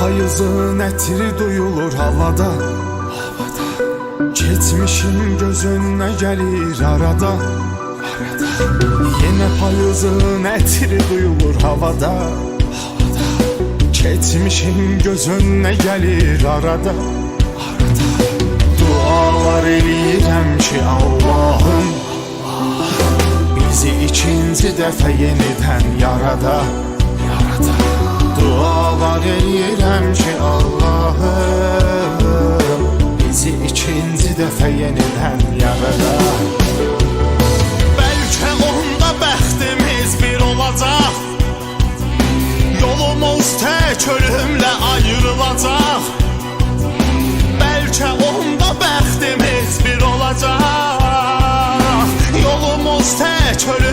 payızın ətiri duyulur havada. Havada. Keçmişim göz önüne gelir arada. Arada. Yine payızın ətiri duyulur havada. Havada. Keçmişim göz önüne gelir arada. Arada. Dualar eləyirəm ki Allahım. Bizi ikinci dəfə yenidən yarada ikinci dəfə yenidən yarıla Bəlkə onda bəxtimiz bir olacaq. Yolumuz tək ölümlə ayrılacaq. Bəlkə onda bəxtimiz bir olacaq. Yolumuz tək ölümlə